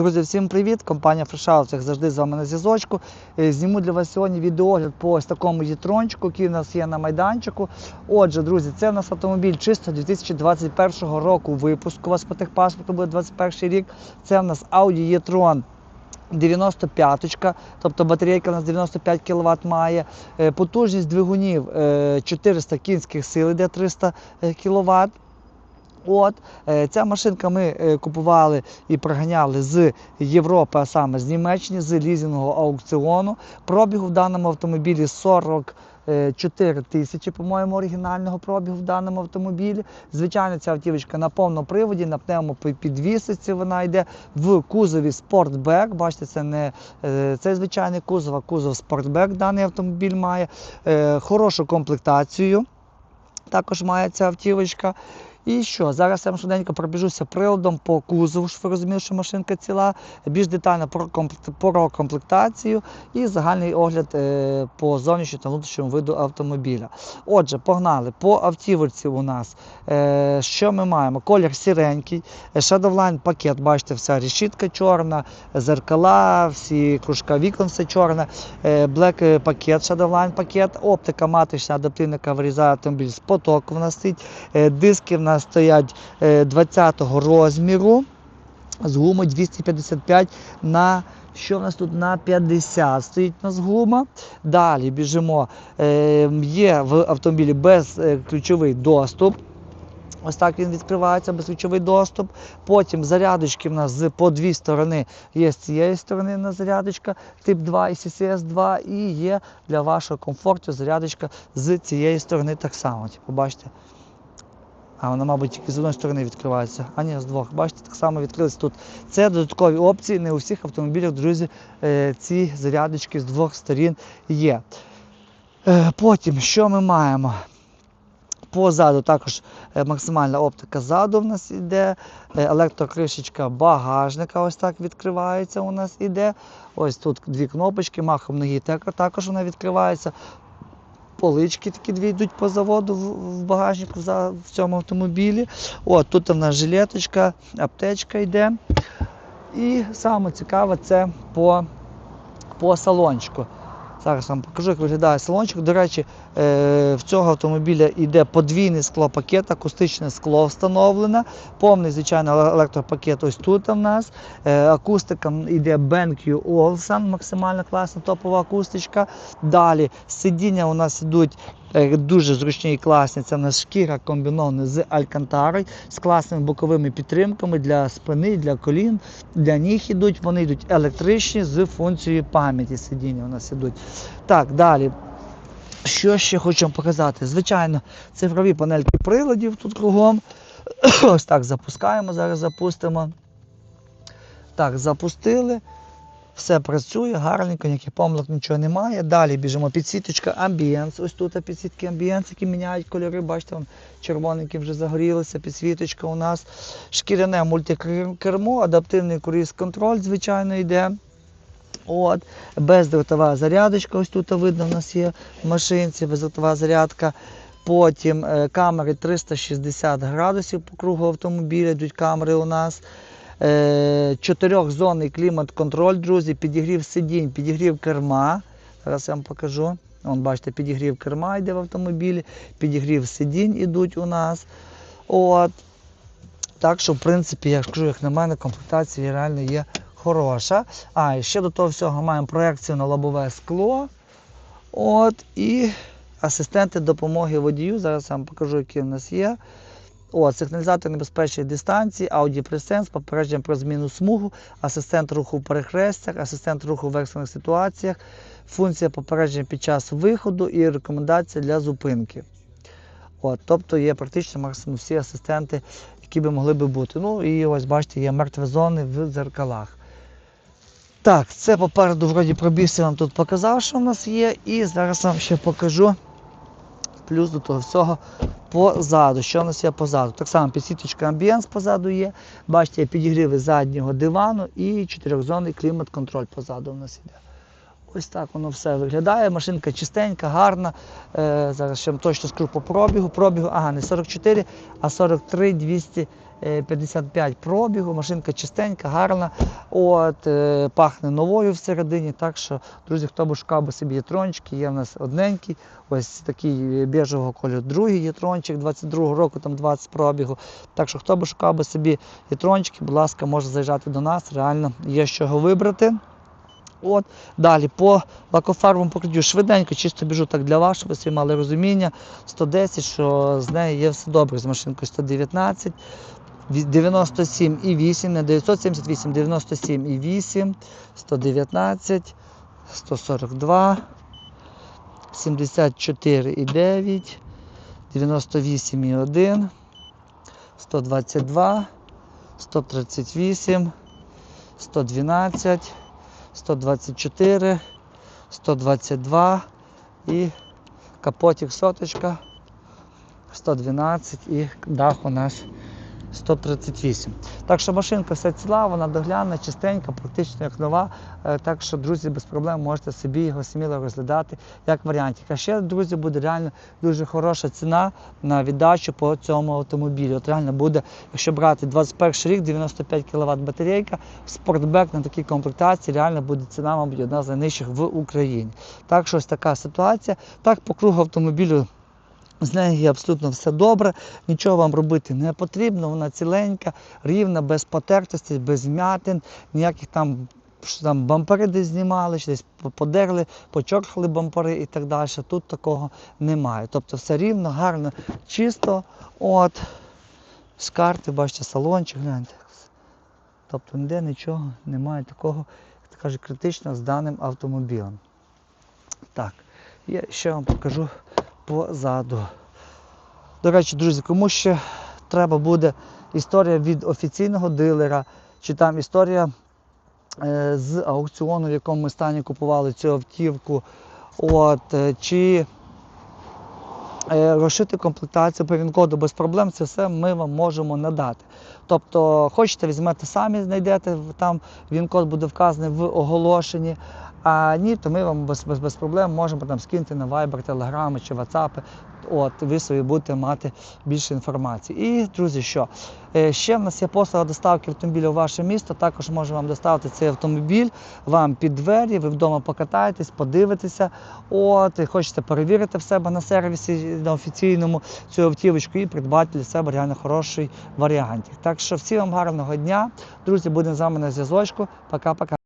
Друзі, всім привіт! Компанія Фрешаус, як завжди з вами на зв'язочку. Е, Зніму для вас сьогодні відеогляд по ось такому єтрончику, який у нас є на майданчику. Отже, друзі, це у нас автомобіль чисто 2021 року випуску. У вас по техпаспорту буде 21 рік. Це у нас Audi e-tron 95-ка, тобто батарейка у нас 95 кВт має. Е, Потужність двигунів е, 400 кінських сил, йде 300 кВт. От е, ця машинка ми е, купували і проганяли з Європи, а саме з Німеччини, з лізингового аукціону. Пробігу в даному автомобілі 44 тисячі, по-моєму, оригінального пробігу в даному автомобілі. Звичайно, ця автівочка на повному приводі, на пневмопідвісиці вона йде в кузові Спортбек. Бачите, це не е, цей звичайний кузов, а кузов Спортбек даний автомобіль має. Е, Хорошу комплектацію. Також має ця автівочка. І що? Зараз я вам швиденько пробіжуся приладом по кузову, щоб ви розуміли, що машинка ціла, більш детально про, комплект, про комплектацію і загальний огляд е, по зовнішньому та внутрішньому виду автомобіля. Отже, погнали. По автівці у нас е, що ми маємо? Колір сіренький, Shadowline пакет, бачите, вся решітка чорна, зеркала, всі кружка вікон, все чорне, е, Black пакет, Shadowline пакет, оптика маточна, адаптивна, яка вирізає автомобіль з потоку в нас стоїть, диски в нас стоять 20-го розміру з гумою 255 на що в нас тут на 50 стоїть у нас гума. Далі біжимо. Е, Є в автомобілі безключовий доступ. Ось так він відкривається, безключовий доступ. Потім зарядочки в нас по дві сторони є з цієї сторони на зарядочка тип 2 і CCS 2 і є для вашого комфорту зарядочка з цієї сторони так само. Типу, бачите. А вона, мабуть, тільки з одної сторони відкривається. А ні, з двох. Бачите, так само відкрилися тут. Це додаткові опції. Не у всіх автомобілях, друзі, е, ці зарядочки з двох сторін є. Е, Потім, що ми маємо? Позаду також е, максимальна оптика ззаду в нас іде. Е, Електрокришечка багажника ось так відкривається. У нас іде. Ось тут дві кнопочки, махом ноги так- також вона відкривається. Полички такі дві йдуть по заводу в багажнику в цьому автомобілі. От тут у нас жилеточка, аптечка йде. І саме цікаве це по, по салончику. Зараз вам покажу, як виглядає салончик. До речі, е, в цього автомобіля йде подвійний склопакет, акустичне скло встановлене, повний, звичайно, електропакет ось тут у нас. Е, Акустика йде BenQ Olsen, максимально класна топова акустичка. Далі сидіння у нас йдуть дуже зручні і класні. Це у нас шкіра комбінована з алькантарою, з класними боковими підтримками для спини, для колін, для ніг ідуть. Вони йдуть електричні з функцією пам'яті сидіння у нас ідуть. Так, далі. Що ще хочу вам показати? Звичайно, цифрові панельки приладів тут кругом. Ось так запускаємо, зараз запустимо. Так, запустили. Все працює, гарненько, ніяких помилок нічого немає. Далі біжимо. Підсвіточка амбієнс. Ось тут підсвітки амбієнс, які міняють кольори. Бачите, вон червоненькі вже загорілися, підсвіточка у нас. Шкіряне мультикермо, адаптивний круїз контроль, звичайно, йде. От, бездротова зарядочка, ось тут видно, в нас є в машинці, бездротова зарядка. Потім е, камери 360 градусів по кругу автомобіля, йдуть камери у нас. Е, Чотирьохзонний клімат-контроль, друзі, підігрів сидінь, підігрів керма. Зараз я вам покажу. Вон, бачите, підігрів керма йде в автомобілі, підігрів сидінь ідуть у нас. От. Так що, в принципі, я кажу, як на мене, комплектація реально є хороша. А, і ще до того всього маємо проекцію на лобове скло. От, і асистенти допомоги водію. Зараз я вам покажу, які в нас є. От, сигналізатор небезпечної дистанції, Presence, попередження про зміну смугу, асистент руху в перехрестях, асистент руху в екстрених ситуаціях, функція попередження під час виходу і рекомендація для зупинки. От, тобто є практично максимум всі асистенти, які би могли би бути. Ну і ось бачите, є мертві зони в дзеркалах. Так, це попереду вроді пробігся вам тут показав, що в нас є. І зараз вам ще покажу плюс до того всього позаду. Що у нас є позаду? Так само підсіточка амбієнс позаду є. Бачите, підігріви заднього дивану і чотирьохзонний клімат-контроль позаду у нас іде. Ось так воно все виглядає. Машинка чистенька, гарна. Е, зараз ще точно скажу по пробігу. Пробігу, ага, не 44, а 43 200 е, 55 пробігу, машинка чистенька, гарна, от, е, пахне новою всередині. Так що, друзі, хто б шукав би собі єтрончики, є в нас одненький, ось такий біжевого кольору, другий єтрончик 22 року, там 20 пробігу. Так що, хто б шукав би собі єтрончики, будь ласка, може заїжджати до нас, реально є з чого вибрати. От, далі по лакофарбовому покриттю швиденько, чисто біжу так для вас, щоб ви собі мали розуміння. 110, що з нею є все добре, з машинкою 119, 97,8, не 978, 97,8, 119, 142, 74,9, 98,1, 122, 138, 112, 124, 122 і капотик соточка 112 і дах у нас 138. Так що машинка вся ціла, вона доглянна, чистенька, практично як нова. Е, Так що, друзі, без проблем можете собі його сміло розглядати як варіантик. А ще, друзі, буде реально дуже хороша ціна на віддачу по цьому автомобілю. От реально буде, якщо брати 21 рік, 95 кВт батарейка, спортбек на такій комплектації, реально буде ціна, мабуть, одна з найнижчих в Україні. Так що ось така ситуація. Так, по кругу автомобілю. З нею абсолютно все добре, нічого вам робити не потрібно, вона ціленька, рівна, без потертостей, без вмятин, ніяких там, що там бампери десь знімали, чи десь подерли, почорхали бампери і так далі. Тут такого немає. Тобто все рівно, гарно, чисто. От, з карти, бачите, салончик, гляньте. Тобто ніде нічого немає такого, як кажуть, критичного з даним автомобілем. Так, я ще вам покажу позаду. До речі, друзі, кому ще треба буде історія від офіційного дилера, чи там історія е, з аукціону, в якому ми стані купували цю автівку, от, е, чи е, розшити комплектацію по він-коду без проблем, це все ми вам можемо надати. Тобто, хочете, візьмете самі, знайдете, там він-код буде вказаний в оголошенні. А ні, то ми вам без, без, без проблем можемо там скинути на Viber, Telegram чи WhatsApp. От, ви собі будете мати більше інформації. І, друзі, що? Е, Ще в нас є послуга доставки автомобіля у ваше місто. Також можемо вам доставити цей автомобіль вам під двері, ви вдома покатаєтесь, подивитеся. От, і хочете перевірити в себе на сервісі на офіційному цю автівочку і придбати для себе реально хороший варіант. Так що всім вам гарного дня. Друзі, будемо з вами на зв'язочку. Пока-пока.